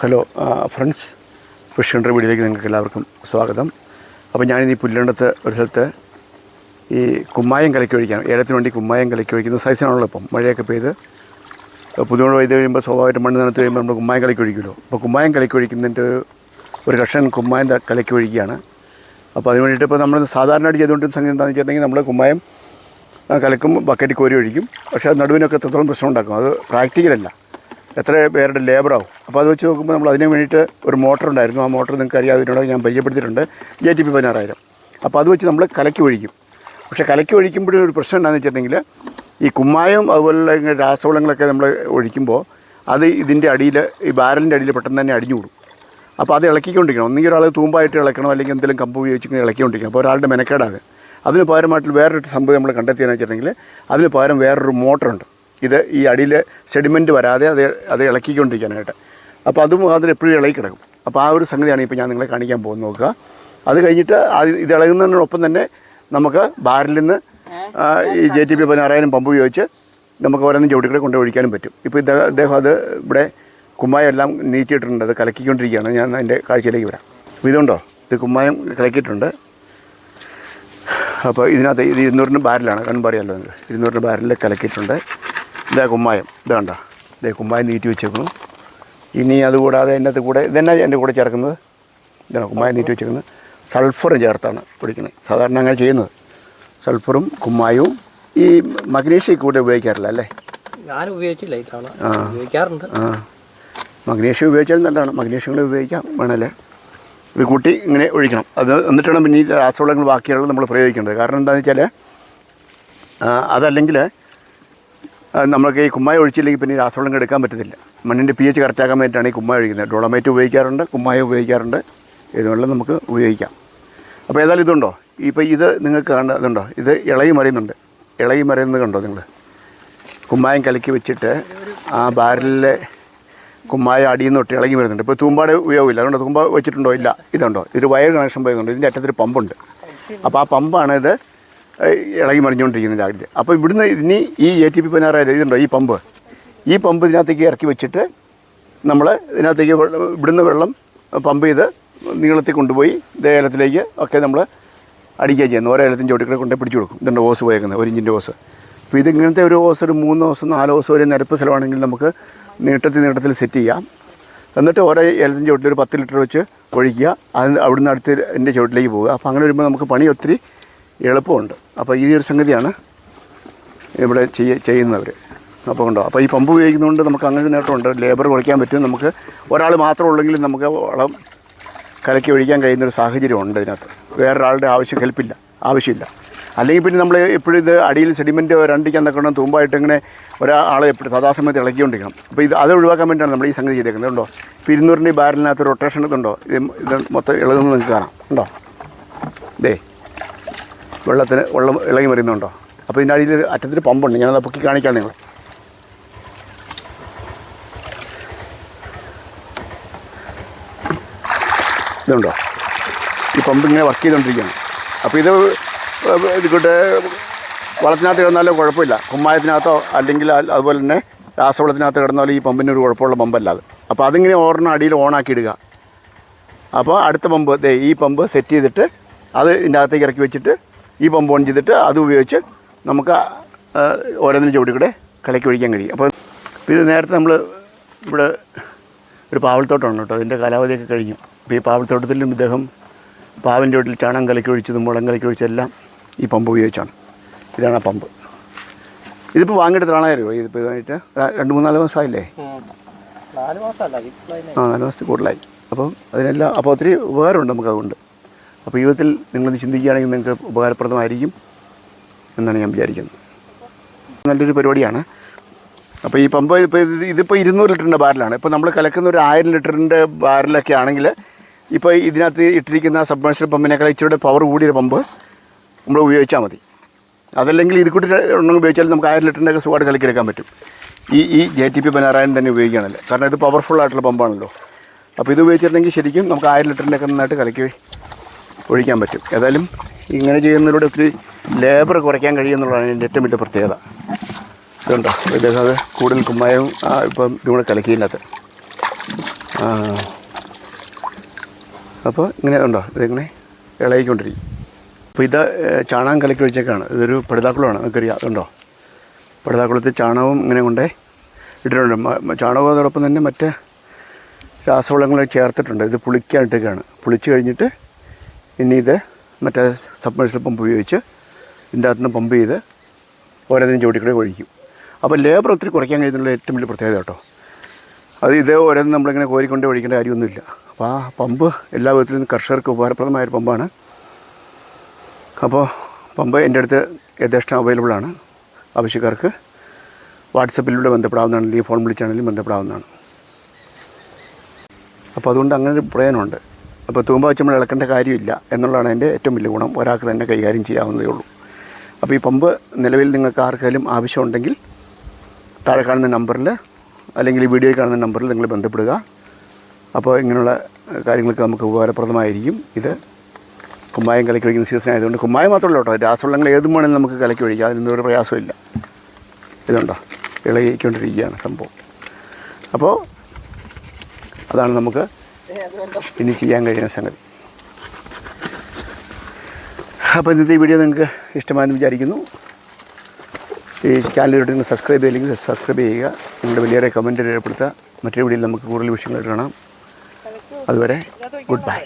Hello friends fish country വീഡിയോയിലേക്ക് നിങ്ങൾക്ക് എല്ലാവർക്കും സ്വാഗതം. അപ്പോൾ ഞാനിന്ന് ഈ പുല്ലണ്ടത്ത് ഒരു സ്ഥലത്ത് ഈ കുമ്മായം കലക്കി ഒഴിക്കാൻ ഏലത്തിന് വേണ്ടി കുമ്മായം കലക്കി ഒഴിക്കുന്ന സൈസിനാണല്ലോ ഇപ്പം മഴയൊക്കെ പെയ്ത്. പുതുമഴ പെയ്ത് കഴിയുമ്പോൾ സ്വാഭാവികമായിട്ട് മണ്ണ് നനത്ത് കഴിയുമ്പോൾ നമ്മൾ കുമ്മായം കലക്കി ഒഴിക്കുമല്ലോ അപ്പോൾ കുമ്മായം കലക്കി ഒഴിക്കുന്നതിന്റെ ഒരു- കർഷകൻ കുമ്മായം കലക്കി ഒഴിക്കുകയാണ് അപ്പോൾ അതിന് വേണ്ടിയിട്ട് ഇപ്പോൾ നമ്മൾ സാധാരണയായിട്ട് ചെയ്തുകൊണ്ടിരുന്ന സംഗതി എന്താണെന്ന് വെച്ചിട്ടുണ്ടെങ്കിൽ നമ്മൾ കുമ്മായം കലക്കും ബക്കറ്റ് കോരി ഒഴിക്കും പക്ഷേ അത് നടുവിനൊക്കെ എത്രത്തോളം പ്രശ്നം ഉണ്ടാക്കും അത് പ്രാക്ടിക്കലല്ല. എത്ര പേരുടെ ലേബറാവും. അപ്പോൾ അത് വെച്ച് നോക്കുമ്പോൾ നമ്മൾ അതിന് വേണ്ടിയിട്ട് ഒരു മോട്ടർ ഉണ്ടായിരുന്നു. ആ മോട്ടർ നിങ്ങൾക്ക് അറിയാവുന്നതിനോട് ഞാൻ പരിചയപ്പെടുത്തിയിട്ടുണ്ട്. ജെ ടി പി പതിനാറായിരം. അപ്പോൾ അത് വെച്ച് നമ്മൾ കലക്കി ഒഴിക്കും. പക്ഷേ കലക്കി ഒഴിക്കുമ്പോഴും ഒരു പ്രശ്നം എന്താണെന്ന് വെച്ചിട്ടുണ്ടെങ്കിൽ ഈ കുമ്മായം അതുപോലെ രാസവളങ്ങളൊക്കെ നമ്മൾ ഒഴിക്കുമ്പോൾ അത് ഇതിന്റെ അടിയിൽ ഈ ബാരലിന്റെ അടിയിൽ പെട്ടെന്ന് തന്നെ അടിഞ്ഞു കൂടും. അപ്പോൾ അത് ഇളക്കിക്കൊണ്ടിരിക്കണം. ഒന്നെങ്കിൽ ഒരാൾ തൂമ്പായിട്ട് ഇളക്കണം അല്ലെങ്കിൽ എന്തെങ്കിലും കമ്പ് ഉപയോഗിച്ച് ഇളക്കിക്കൊണ്ടിരിക്കണം. അപ്പോൾ ഒരാളുടെ മെനക്കേടാത് അതിന് പകരമായിട്ട് വേറൊരു സംഭവം നമ്മൾ കണ്ടെത്തിയെന്ന് വെച്ചിട്ടുണ്ടെങ്കിൽ അതിന് പകരം വേറൊരു മോട്ടറുണ്ട്. ഇത് ഈ അടിയിൽ സെഡിമെന്റ് വരാതെ അത് അത് ഇളക്കിക്കൊണ്ടിരിക്കാനായിട്ട്. അപ്പോൾ അതും അതിൽ എപ്പോഴും ഇളകി കിടക്കും. അപ്പോൾ ആ ഒരു സംഗതിയാണ് ഇപ്പോൾ ഞാൻ നിങ്ങളെ കാണിക്കാൻ പോകുന്ന നോക്കുക. അത് കഴിഞ്ഞിട്ട് അത് ഇത് ഇളകുന്നതിനോടൊപ്പം തന്നെ നമുക്ക് ബാരിൽ നിന്ന് ഈ ജെ ടി പി പതിനാറായിരം പമ്പ് ഉപയോഗിച്ച് നമുക്ക് ഓരോന്നും ചവിട്ടിക്കൂടെ കൊണ്ട് ഒഴിക്കാനും പറ്റും. ഇപ്പോൾ ഇദ്ദേഹം അദ്ദേഹം അത് ഇവിടെ കുമ്മായം എല്ലാം നീറ്റിയിട്ടുണ്ട്. അത് കലക്കിക്കൊണ്ടിരിക്കുകയാണ്. ഞാൻ അതിന്റെ കാഴ്ചയിലേക്ക് വരാം. അപ്പോൾ ഇതുണ്ടോ? ഇത് കുമ്മായം കലക്കിയിട്ടുണ്ട്. അപ്പോൾ ഇതിനകത്ത് ഇത് ഇരുന്നൂറിന് ബാരലാണ്. കൺപാടിയല്ലോ ഇരുന്നൂറിന്റെ ബാരലിൽ കലക്കിയിട്ടുണ്ട്. ഇതാ കുമ്മായം. ഇത് കണ്ട? ഇതേ കുമ്മായം നീട്ടി വെച്ചേക്കുന്നു. ഇനി അതുകൂടാതെ അതിന്റെ അകത്ത് കൂടെ ഇതന്നെ എന്റെ കൂടെ ചേർക്കുന്നത്. ഇതാണ് കുമ്മായം നീട്ടി വെച്ചേക്കുന്നത്. സൾഫർ ചേർത്താണ് പൊടിക്കുന്നത്. സാധാരണ അങ്ങനെ ചെയ്യുന്നത്. സൾഫറും കുമ്മായവും ഈ മഗ്നീഷ്യം കൂടെ ഉപയോഗിക്കാറില്ല അല്ലേ? ഞാൻ ഉപയോഗിച്ചില്ല ഇത്തവണ ഉപയോഗിക്കാറുണ്ട്. ആ. മഗ്നീഷ്യം ഉപയോഗിച്ചാൽ നല്ലതാണ്. മഗ്നീഷ്യം കൂടെ ഉപയോഗിക്കാം വേണമല്ലേ. ഇത് കൂട്ടി ഇങ്ങനെ ഒഴിക്കണം. അത് എന്നിട്ടാണ് പിന്നെ ഈ രാസവളങ്ങൾ ബാക്കിയുള്ളത് നമ്മൾ പ്രയോഗിക്കേണ്ടത്. കാരണം എന്താണെന്ന് വെച്ചാൽ അതല്ലെങ്കിൽ നമ്മൾക്ക് ഈ കുമ്മായ ഒഴിച്ചില്ലെങ്കിൽ പിന്നെ രാസവളം എടുക്കാൻ പറ്റത്തില്ല. മണ്ണിന്റെ പി എച്ച് കറക്റ്റാക്കാൻ വേണ്ടിയിട്ടാണ് ഈ കുമ്മായ ഒഴിക്കുന്നത്. ഡോളമേറ്റ് ഉപയോഗിക്കാറുണ്ട് കുമ്മായ ഉപയോഗിക്കാറുണ്ട്. ഇതുമെല്ലാം നമുക്ക് ഉപയോഗിക്കാം. അപ്പോൾ ഏതായാലും ഇതുണ്ടോ? ഇപ്പോൾ ഇത് നിങ്ങൾക്ക് കാണുന്ന ഇതുണ്ടോ? ഇത് ഇളകി മറിയുന്നുണ്ട്. ഇളകി മറിയുന്നത് കണ്ടോ നിങ്ങൾ? കുമ്മായം കലക്കി വെച്ചിട്ട് ആ ബാരലിലെ കുമ്മായം അടിയിൽ നിന്ന് തൊട്ട് ഇളകി വരുന്നുണ്ട്. ഇപ്പോൾ തൂമ്പാട് ഉപയോഗമില്ല. അതുകൊണ്ട് തൂമ്പ വെച്ചിട്ടുണ്ടോ? ഇല്ല. ഇതുണ്ടോ? ഇതൊരു വയർ കണക്ഷൻ പോയതുകൊണ്ട് ഇതിന്റെ അറ്റത്തൊരു പമ്പുണ്ട്. അപ്പോൾ ആ പമ്പാണ് ഇത് ഇളകി മറിഞ്ഞുകൊണ്ടിരിക്കുന്ന രാവിലെ അപ്പോൾ ഇവിടുന്ന് ഇനി ഈ എ ടി പി പതിനാറായിരം ഇതുണ്ടോ? ഈ പമ്പ്. ഈ പമ്പ് ഇതിനകത്തേക്ക് ഇറക്കി വെച്ചിട്ട് നമ്മൾ ഇതിനകത്തേക്ക് ഇവിടുന്ന് വെള്ളം പമ്പ് ചെയ്ത് നീളത്തിൽ കൊണ്ടുപോയി ഇതേ ഏലത്തിലേക്ക് ഒക്കെ നമ്മൾ അടിക്കുകയും ചെയ്യുന്നു. ഓരോ ഏലത്തിന്റെ ചോട്ടിക്കൂടെ കൊണ്ടുപോയി പിടിച്ചു കൊടുക്കും. ഇതുണ്ട് ഓസ് പോയേക്കുന്നത് ഒരു ഇഞ്ചിന്റെ ഓസ്. അപ്പോൾ ഇതിങ്ങനത്തെ ഒരു ഓസ് ഒരു മൂന്ന് ദിവസം നാല് ദിവസം ഒരു നിരപ്പ് സ്ഥലമാണെങ്കിൽ നമുക്ക് നീട്ടത്തിൽ നീട്ടത്തിൽ സെറ്റ് ചെയ്യാം. എന്നിട്ട് ഓരോ ഏലത്തിന്റെ ചോട്ടിൽ ഒരു പത്ത് ലിറ്റർ വെച്ച് ഒഴിക്കുക. അത് അവിടുന്ന് അടുത്ത് എന്റെ ചുവട്ടിലേക്ക് പോവുക. അപ്പോൾ അങ്ങനെ വരുമ്പോൾ നമുക്ക് പണി ഒത്തിരി എളുപ്പമുണ്ട്. അപ്പോൾ ഈ ഒരു സംഗതിയാണ് ഇവിടെ ചെയ്യ ചെയ്യുന്നവർ അപ്പോൾ ഉണ്ടോ അപ്പോൾ ഈ പമ്പ് ഉപയോഗിക്കുന്നതുകൊണ്ട് നമുക്ക് അങ്ങനെ നേട്ടമുണ്ട്. ലേബർ കുറയ്ക്കാൻ പറ്റും. നമുക്ക് ഒരാൾ മാത്രം ഉള്ളെങ്കിലും നമുക്ക് വളം കലക്കി ഒഴിക്കാൻ കഴിയുന്നൊരു സാഹചര്യം ഉണ്ട് ഇതിനകത്ത്. വേറൊരാളുടെ ആവശ്യം ഹെൽപ്പില്ല ആവശ്യമില്ല. അല്ലെങ്കിൽ പിന്നെ നമ്മൾ എപ്പോഴും ഇത് അടിയിൽ സെഡിമെന്റ് രണ്ടിക്കാൻ നിൽക്കണം തൂമ്പായിട്ട് ഇങ്ങനെ ഒരാളെ എപ്പോഴും സദാസമയത്ത് ഇളക്കിക്കൊണ്ടിരിക്കണം. അപ്പോൾ ഇത് അത് ഒഴിവാക്കാൻ വേണ്ടിയാണ് നമ്മൾ ഈ സംഗതി ചെയ്തേക്കുന്നത്. ഉണ്ടോ ഇരുന്നൂറിന്റെ ബാരലിനകത്ത് റൊട്ടേഷൻ ഇതുണ്ടോ ഇത് ഇത് മൊത്തം ഇളകുന്നത് നിങ്ങൾക്ക് കാണാം. ഉണ്ടോ ദേ വെള്ളത്തിന് വെള്ളം ഇളകി മറിയുന്നുണ്ടോ? അപ്പോൾ ഇതിന്റെ അടിയിൽ അറ്റത്തിൽ പമ്പുണ്ട്. ഞാനത് പൊക്കി കാണിക്കാം നിങ്ങൾ ഇതുണ്ടോ? ഈ പമ്പ് ഇങ്ങനെ വർക്ക് ചെയ്തുകൊണ്ടിരിക്കുകയാണ് അപ്പോൾ ഇത് ഇതുകൊണ്ട് വളത്തിനകത്ത് കിടന്നാലോ കുഴപ്പമില്ല. കുമ്മായത്തിനകത്തോ അല്ലെങ്കിൽ അതുപോലെ തന്നെ രാസവളത്തിനകത്ത് കിടന്നാലും ഈ പമ്പിന് ഒരു കുഴപ്പമുള്ള പമ്പല്ല അത്. അപ്പോൾ അതിങ്ങനെ ഓർണ അടിയിൽ ഓണാക്കി ഇടുക അപ്പോൾ അടുത്ത പമ്പ് ദേ ഈ പമ്പ് സെറ്റ് ചെയ്തിട്ട് അത് ഇതിന്റെ അകത്തേക്ക് ഇറക്കി വെച്ചിട്ട് ഈ പമ്പ് ഓൺ ചെയ്തിട്ട് അത് ഉപയോഗിച്ച് നമുക്ക് ഓരോന്നിനും ചുവടി കൂടെ കലക്കി ഒഴിക്കാൻ കഴിയും. അപ്പോൾ ഇത് നേരത്തെ നമ്മൾ ഇവിടെ ഒരു പാവൽത്തോട്ടമാണ് കേട്ടോ. അതിന്റെ കാലാവധിയൊക്കെ കഴിഞ്ഞു. അപ്പോൾ ഈ പാവൽത്തോട്ടത്തിലും ഇദ്ദേഹം പാവിന്റെ വീട്ടിൽ ചാണം കലക്കി ഒഴിച്ചതും മുളം കലക്കി ഒഴിച്ചതെല്ലാം ഈ പമ്പ് ഉപയോഗിച്ചാണ്. ഇതാണ് ആ പമ്പ്. ഇതിപ്പോൾ വാങ്ങിയിട്ട് രൂപ ഇതിപ്പോൾ ഇതായിട്ട് രണ്ട് മൂന്നാൽ മാസമായില്ലേ? ആ നാല് മാസത്തിൽ കൂടുതലായി. അപ്പം അതിനെല്ലാം അപ്പോൾ ഒത്തിരി ഉപകാരമുണ്ട് നമുക്ക് അതുകൊണ്ട്. അപ്പോൾ ജീവിതത്തിൽ നിങ്ങളത് ചിന്തിക്കുകയാണെങ്കിൽ നിങ്ങൾക്ക് ഉപകാരപ്രദമായിരിക്കും എന്നാണ് ഞാൻ വിചാരിക്കുന്നത്. നല്ലൊരു പരിപാടിയാണ്. അപ്പോൾ ഈ പമ്പ് ഇപ്പോൾ ഇത് ഇതിപ്പോൾ ഇരുന്നൂറ് ലിറ്ററിന്റെ ബാരലാണ്. ഇപ്പോൾ നമ്മൾ കലക്കുന്ന ഒരു ആയിരം ലിറ്ററിന്റെ ബാരലൊക്കെ ആണെങ്കിൽ ഇപ്പോൾ ഇതിനകത്ത് ഇട്ടിരിക്കുന്ന സബ്മേഷൻ പമ്പിനേക്കാൾ ഇച്ചിരി പവർ കൂടിയ പമ്പ് നമ്മൾ ഉപയോഗിച്ചാൽ മതി. അതല്ലെങ്കിൽ ഇത് കൂടി ഒന്നും ഉപയോഗിച്ചാൽ നമുക്ക് ആയിരം ലിറ്ററിന്റെ ഒക്കെ സുഖമായിട്ട് കലക്കിയെടുക്കാൻ പറ്റും. ഈ ഈ ജെ ടി പി പതിനാറായിരം തന്നെ ഉപയോഗിക്കുകയാണല്ലോ. കാരണം ഇത് പവർഫുൾ ആയിട്ടുള്ള പമ്പാണല്ലോ. അപ്പോൾ ഇത് ഉപയോഗിച്ചിട്ടുണ്ടെങ്കിൽ ശരിക്കും നമുക്ക് ആയിരം ലിറ്ററിന്റെ ഒക്കെ നന്നായിട്ട് കലക്കി ഒഴിക്കാൻ പറ്റും. ഏതായാലും ഇങ്ങനെ ചെയ്യുന്നതിലൂടെ ഒത്തിരി ലേബർ കുറയ്ക്കാൻ കഴിയുമെന്നുള്ളതാണ് എന്റെ ഏറ്റവും വലിയ പ്രത്യേകത. ഇതുണ്ടോ? ഇദ്ദേഹം അത് കൂടുതൽ കുമ്മായവും ഇപ്പം ഇതും കൂടെ കലക്കിയില്ലാത്ത അപ്പോൾ ഇങ്ങനെ ഉണ്ടോ? ഇതിങ്ങനെ ഇളകിക്കൊണ്ടിരിക്കും. അപ്പോൾ ഇത് ചാണകം കലക്കി ഒഴിച്ചേക്കാണ് ഇതൊരു പടുതാക്കുളമാണ് നമുക്കറിയാം. അതുണ്ടോ പടുതാക്കുളത്തിൽ ചാണകവും ഇങ്ങനെ കൊണ്ടേ ഇട്ടിട്ടുണ്ട്. ചാണകവും അതോടൊപ്പം തന്നെ മറ്റ് രാസവളങ്ങൾ ചേർത്തിട്ടുണ്ട്. ഇത് പുളിക്കായിട്ടൊക്കെയാണ് പുളിച്ച് കഴിഞ്ഞിട്ട് ഇനി ഇത് മറ്റേ സബ്മേഴ്സിൽ പമ്പ് ഉപയോഗിച്ച് ഇതിന്റെ അകത്തുനിന്ന് പമ്പ് ചെയ്ത് ഓരോന്നിനും ചൂടിക്കൂടെ ഒഴിക്കും. അപ്പോൾ ലേബർ ഒത്തിരി കുറയ്ക്കാൻ കഴിയുന്നുള്ള ഏറ്റവും വലിയ പ്രത്യേകത കേട്ടോ. അത് ഇതേ ഓരോന്നും നമ്മളിങ്ങനെ കോരിക്കൊണ്ട് ഒഴിക്കേണ്ട കാര്യമൊന്നുമില്ല. അപ്പോൾ ആ പമ്പ് എല്ലാ വിധത്തിലും കർഷകർക്ക് ഉപകാരപ്രദമായൊരു പമ്പാണ് അപ്പോൾ പമ്പ് എന്റെ അടുത്ത് യഥേഷ്ടം അവൈലബിളാണ് ആവശ്യക്കാർക്ക് വാട്സപ്പിലൂടെ ബന്ധപ്പെടാവുന്നതാണ് അല്ലെങ്കിൽ ഫോൺ വിളിച്ചാണെങ്കിലും ബന്ധപ്പെടാവുന്നതാണ്. അപ്പോൾ അതുകൊണ്ട് അങ്ങനെ ഒരു പ്രയോജനമുണ്ട്. അപ്പോൾ തൂമ്പ വെച്ച് നമ്മൾ ഇളക്കേണ്ട കാര്യമില്ല എന്നുള്ളതാണ് എന്റെ ഏറ്റവും വലിയ ഗുണം. ഒരാൾക്ക് തന്നെ കൈകാര്യം ചെയ്യാവുന്നതേ ഉള്ളൂ. അപ്പോൾ ഈ പമ്പ് നിലവിൽ നിങ്ങൾക്ക് ആർക്കെങ്കിലും ആവശ്യമുണ്ടെങ്കിൽ താഴെ കാണുന്ന നമ്പറിൽ അല്ലെങ്കിൽ ഈ വീഡിയോയിൽ കാണുന്ന നമ്പറിൽ നിങ്ങൾ ബന്ധപ്പെടുക. അപ്പോൾ ഇങ്ങനെയുള്ള കാര്യങ്ങൾക്ക് നമുക്ക് ഉപകാരപ്രദമായിരിക്കും. ഇത് കുമ്മായം കലക്കി ഒഴിക്കുന്ന സീസൺ ആയതുകൊണ്ട് കുമ്മായം മാത്രമല്ല കേട്ടോ രാസവളങ്ങൾ ഏതും വേണമെങ്കിലും നമുക്ക് കലക്കി ഒഴിക്കാം. അതിനൊന്നും ഒരു പ്രയാസമില്ല ഇതുണ്ടോ? ഇളകിക്കൊണ്ടിരിക്കുകയാണ് സംഭവം. അപ്പോൾ അതാണ് നമുക്ക് ഇനി ചെയ്യാൻ കഴിയുന്ന സംഗതി. അപ്പോൾ ഇന്നത്തെ വീഡിയോ നിങ്ങൾക്ക് ഇഷ്ടമായെന്ന് വിചാരിക്കുന്നു. ഈ ചാനലിലോട്ട് സബ്സ്ക്രൈബ് ചെയ്തില്ലെങ്കിൽ സബ്സ്ക്രൈബ് ചെയ്യുക. നിങ്ങളുടെ വലിയ കമന്റ് രേഖപ്പെടുത്തുക. മറ്റൊരു വീഡിയോയിൽ നമുക്ക് കൂടുതൽ വിഷയങ്ങൾ കാണാം. അതുവരെ ഗുഡ് ബൈ